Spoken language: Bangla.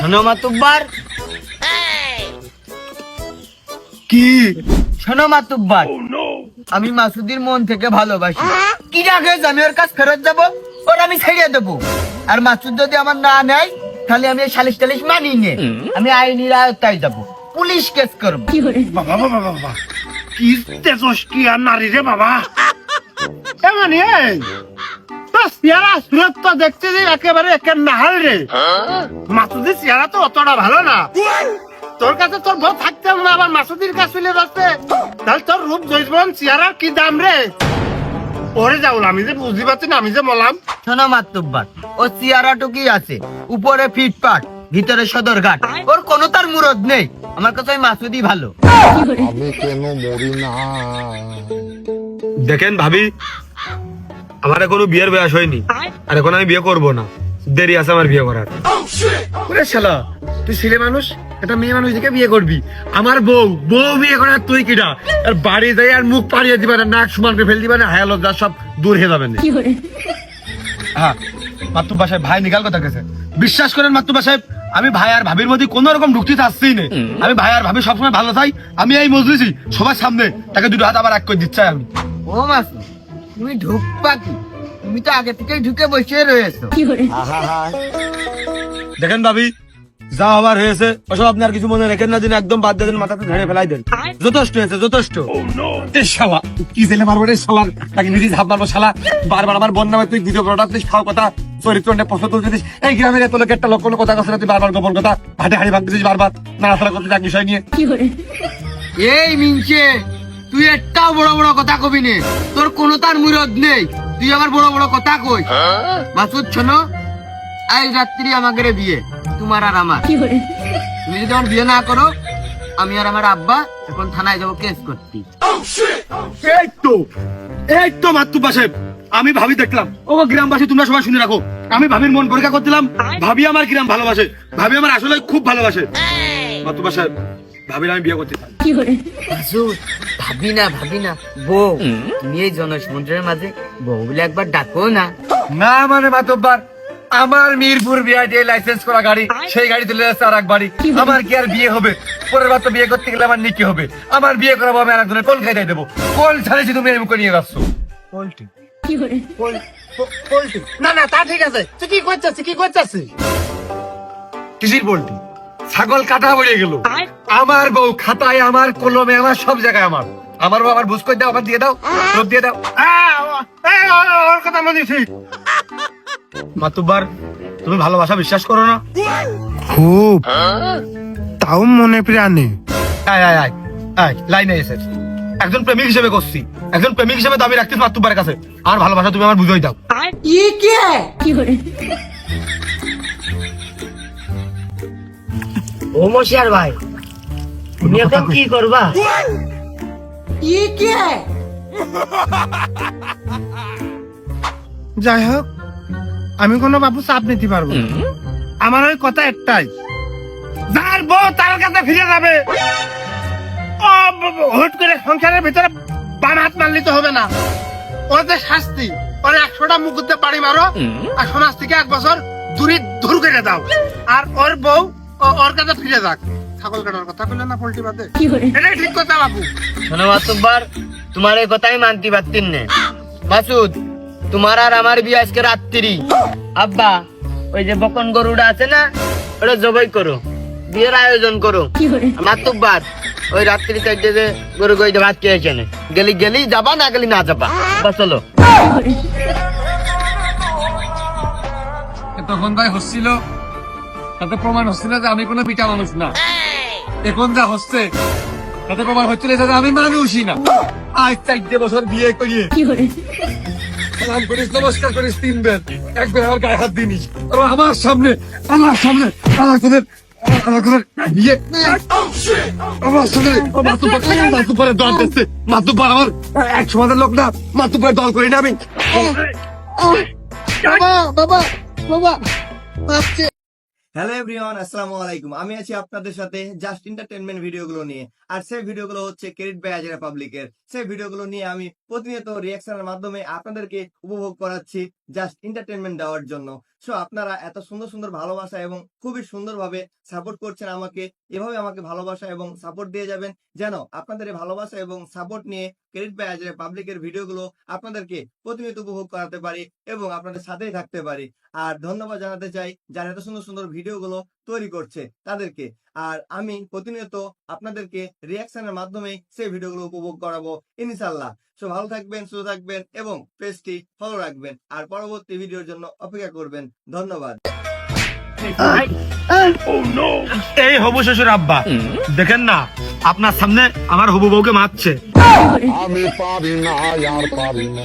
শোনো মাতুব্বার কি? শোনো মাতুব্বার আমি মাসুদির মন থেকে ভালোবাসি। কি রাখে আমি ওর কাছে ফেরত যাব ওর আমি ছেড়ে দেবো। আর মাসুদ যদি আমার না নেয় তাহলে আমি এই সালিশ টালিশ মানি নে। আমি আইনির আয়ত্তায় যাব। পুলিশ কেস করব। বাবা বাবা বাবা কি তেজস্কি আর নারী রে বাবা। এমন এই? তো চেহারা সুরত তো দেখতে যে একেবারে একের নাহাল রে। মাসুদির চেহারা তো অতটা ভালো না। তোর কাছে তোর বউ থাকতে না আবার মাসুদির কাছে চলে যাচ্ছে। তাহলে তোর রূপ জৈবন চেহারার কি দাম রে? ওরে আমি যে বুঝতে পারছি না আমি যে বললাম। শোনো মাতুব্বার ও আছে। উপরে ফিটপাট ভিতরে সদরঘাট। ওর কোনো তার মুরদ নেই। আমার কাছে ওই মাসুদি ভালো। আমি কেন মরি না? দেখেন ভাবি আমার এখনও বিয়ের বয়স হয়নি। আর এখন আমি বিয়ে করব না। দেরি আছে আমার বিয়ে করার। ওরে শালা তুই ছেলে মানুষ? একটা মেয়ে মানুষ দেখে বিয়ে করবি? আমার বউ বউ বিয়ে করার তুই কিটা আর বাড়ি যাই আর মুখ পাড়িয়ে দিবা না নাক সমান করে ফেল দিবা না হায়া লজ্জা সব দূর হয়ে যাবে না। হ্যাঁ মাত্র বাসায় ভাই নিকাল কথা গেছে বিশ্বাস করেন মাত্র বাসায় আমি ভাই আর ভাবির মধ্যে কোন রকম ঢুকতে চাচ্ছি না। আমি ভাই আর ভাবি সবসময় ভালো চাই আমি এই মজলিছি সবার সামনে তাকে দুটো হাত আবার এক করে দিচ্ছি আমি। ও মাসুদ তুমি ঢুকবা কি? তুমি তো আগে থেকেই ঢুকে বসে রয়েছো। দেখেন ভাবি যা হবার হয়েছে ওসব আপনি আর কিছু মনে রেখেন না দিন একদম বাদ দেন মাথাতে ঝেড়ে ফেলাই দেন। যথেষ্ট হয়েছে যথেষ্ট। শালা কি ছেলে মারবো রে শালার? তাকে নিজে ঝাপ মারবো শালা? বারবার আমার বোন নামে তুই ভিডিও প্রোডাক্ট দিস খাওয়া কথা চরিত্র নিয়ে প্রশ্ন এই গ্রামের এত লোক একটা লক্ষ কথা কথা তুই বারবার গোপন কথা হাটে হাড়ি বারবার। নাড়াচাড়া করতে বিষয় নিয়ে। এই মিনছে তুই একটাও বড় বড় কথা কবি নে। তোর কোনো তার মুরদ নেই। তুই আবার বড় বড় কথা কই। মাসুদ শোনো আজ রাত্রি আমাকে রে বিয়ে তোমার আর আমার। তুমি যদি আমার বিয়ে না করো আমি আর আমার আব্বা এখন থানায় যাব কেস করতে। এই তো এই তো মাত্তু পাশে আমি ভাবি দেখলাম ও গ্রামবাসী তোমরা সবাই শুনে রাখো আমি ভাবির মন পরীক্ষা করছিলাম ভাবি আমার গ্রাম ভালোবাসে ভাবি আমার আসলে খুব ভালোবাসে। মাত্তু পাশে ভাবির আমি বিয়ে করতে চাই। ভাবি না ভাবি না বউ। তুমি এই জনসমুদ্রের মাঝে বউ বলে একবার ডাকো না। না মানে মাতব্বার আমার মিরপুর বিআই দিয়ে লাইসেন্স করা গাড়ি সেই গাড়ি তুলে যাচ্ছে আর এক বাড়ি। আমার কি আর বিয়ে হবে? পরের বার তো বিয়ে করতে গেলে আমার নিকি হবে। আমার বিয়ে করাবো আমি আর একজনের কোল খাইতে দেবো। কোল ছাড়েছি তুমি এরকম করে নিয়ে যাচ্ছ। পোল্ট্রি। পোল্ট্রি। না না তা ঠিক আছে। তুই কি করছিস? কি করছিস? কিসির পোল্ট্রি? ছাগল কাটা পড়ে গেল। আমার বউ খাতায় আমার কলমে আমার সব জায়গায় আমার। আমার বউ আমার বুঝ করে দাও আমার দিয়ে দাও রোদ দিয়ে দাও। ওর কথা মনে ঠিক। মাতুব্বার তুমি ভালোবাসা বিশ্বাস করো না। খুব। তাও মনে প্রাণে। আয় আয় আয় আয় লাইনে এসে একজন প্রেমিক হিসেবে করছি। একজন প্রেমিক হিসেবে দাবি রাখতিস মাতুব্বারের কাছে। আমার ভালোবাসা তুমি আমার বুঝাই দাও। ও মশিয়ার ভাই। এখন কি করবা? যাই হোক আমি কোনো বাবু চাপ নিতে পারব আমার ওই কথা একটাই। যার বউ তার কাছে ফিরে যাবে ও হুট করে সংসারের ভিতরে বাম হাত মারলে তো হবে না। ওর যে শাস্তি ওর একশোটা মুকুতে বাড়ি মারো আর সমাজ থেকে এক বছর দূরে দূর করে দাও। আর ওর বউ ও- ওর কাছে ফিরে যাক। ছাগল কাটার কথা বললে না পোল্ট্রি বাদে? এটাই ঠিক কথা শোনো তোমার এই কথাই মানতে পারতেন না। মাসুদ তোমার আর আমার বিয়ে আজকে রাত্রি। আব্বা ওই যে বকন গরুটা আছে না ওটা জবাই করো। বিয়ের আয়োজন করো। মাতুব্বার ওই রাত্রি চাইতে যে গরু গইতে ভাত খেয়েছে গেলি গেলি যাবা না গেলি না যাবা। বা চলো। তখন ভাই হচ্ছিল তাতে প্রমাণ হচ্ছিল যে আমি কোনো পিটা মানুষ না। এখন যা হচ্ছে। তাতে প্রমাণ আমি মানুষই না। আজ চারটে বছর বিয়ে করিয়ে সালাম করিস নমস্কার করিস তিন বের একবার আমার গায়ে হাত দিনিস। আর আমার সামনে আমার সামনে আমার তোদের এক সমাজের লোক না দল করি না আমি। হ্যালো এভরিওয়ান আসসালামু আলাইকুম। আমি আছি আপনাদের সাথে জাস্ট এন্টারটেনমেন্ট ভিডিওগুলো নিয়ে। আর সেই ভিডিওগুলো হচ্ছে ক্রেডিট বাই পাবলিক পাবলিকের সেই ভিডিওগুলো নিয়ে আমি প্রতিনিয়ত রিয়াকশনের মাধ্যমে আপনাদেরকে উপভোগ করাচ্ছি জাস্ট এন্টারটেনমেন্ট দেওয়ার জন্য। সো আপনারা এত সুন্দর সুন্দর ভালোবাসা এবং খুবই সুন্দরভাবে সাপোর্ট করছেন আমাকে। এভাবে আমাকে ভালোবাসা এবং সাপোর্ট দিয়ে যাবেন। যেন আপনাদের ভালোবাসা এবং সাপোর্ট নিয়ে ক্রেডিট বাই পাবলিকের ভিডিওগুলো আপনাদেরকে প্রতিনিয়ত উপভোগ করাতে পারি এবং আপনাদের সাথেই থাকতে পারি। আর ধন্যবাদ জানাতে চাই যারা এত সুন্দর সুন্দর ভিডিওগুলো তৈরি করছে তাদেরকে। আর আমি প্রতিনিয়ত আপনাদেরকে রিয়াকশনের মাধ্যমে সেই ভিডিওগুলো উপভোগ করাবো ইনশাল্লাহ সো ভালো থাকবেন সুস্থ থাকবেন এবং পেজটি ফলো রাখবেন। আর পরবর্তী ভিডিওর জন্য অপেক্ষা করবেন। ধন্যবাদ। এই হবু শ্বশুর আব্বা দেখেন না আপনার সামনে আমার হবু বউকে মারছে। আমি পারি না আর পারি না।